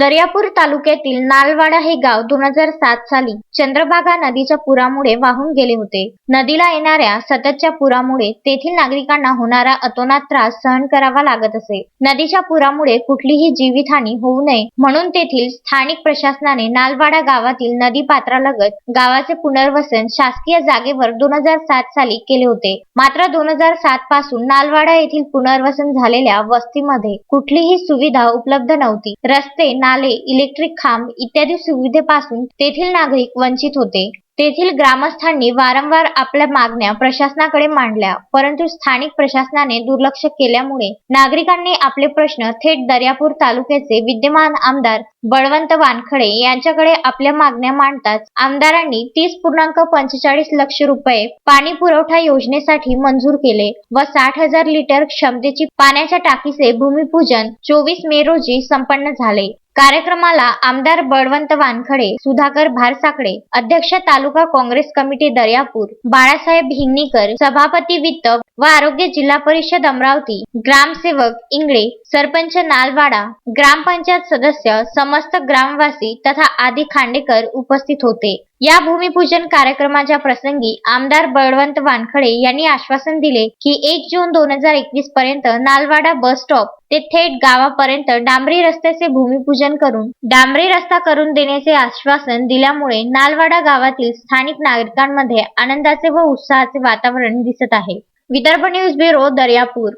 दर्यापूर तालुक्यातील नालवाडा हे गाव दोन हजार सात साली चंद्रभागा नदीच्या पुरामुळे वाहून गेले होते. नदीला येणाऱ्या सततच्या पुरामुळे तेथील नागरिकांना होणारा अतोनात त्रास सहन करावा लागत असे. नदीच्या पुरामुळे कुठलीही जीवितहानी होऊ नये म्हणून तेथील स्थानिक प्रशासनाने नालवाडा गावातील नदी पात्रालगत गावाचे पुनर्वसन शासकीय जागेवर दोन हजार सात साली केले होते. मात्र दोन हजार सात पासून नालवाडा येथील पुनर्वसन झालेल्या वस्तीमध्ये कुठलीही सुविधा उपलब्ध नव्हती. रस्ते नाले इलेक्ट्रिक खांब इत्यादी सुविधेपासून तेथील नागरिक वंचित होते. तेथील ग्रामस्थांनी वारंवार आपल्या मागण्या प्रशासनाकडे मांडल्या परंतु स्थानिक प्रशासनाने दुर्लक्ष केल्यामुळे नागरिकांनी आपले प्रश्न थेट दर्यापूर तालुक्याचे विद्यमान आमदार बळवंत वानखडे यांच्याकडे आपल्या मागण्या मांडताच आमदारांनी तीस पूर्णांक पंचेचाळीस लक्ष रुपये पाणी पुरवठा योजनेसाठी मंजूर केले व साठ हजार लिटर क्षमतेची पाण्याच्या टाकीचे भूमिपूजन चोवीस मे रोजी संपन्न झाले. कार्यक्रमाला आमदार बळवंत वानखडे सुधाकर भारसाकडे अध्यक्ष तालुका काँग्रेस कमिटी दर्यापूर बाळासाहेब हिंगणीकर सभापती वित्त व आरोग्य जिल्हा परिषद अमरावती ग्रामसेवक इंगळे सरपंच नालवाडा ग्रामपंचायत सदस्य समस्त ग्रामवासी तथा आदी खांडेकर उपस्थित होते. या भूमिपूजन कार्यक्रमाच्या प्रसंगी आमदार बळवंत वानखडे यांनी आश्वासन दिले की एक जून दोन हजार एकवीस पर्यंत नालवाडा बस स्टॉप ते थेट गावापर्यंत डांबरी रस्त्याचे भूमिपूजन करून डांबरी रस्ता करून देण्याचे आश्वासन दिल्यामुळे नालवाडा गावातील स्थानिक नागरिकांमध्ये आनंदाचे व उत्साहाचे वातावरण दिसत आहे. Vidarbha news bureau Daryapur.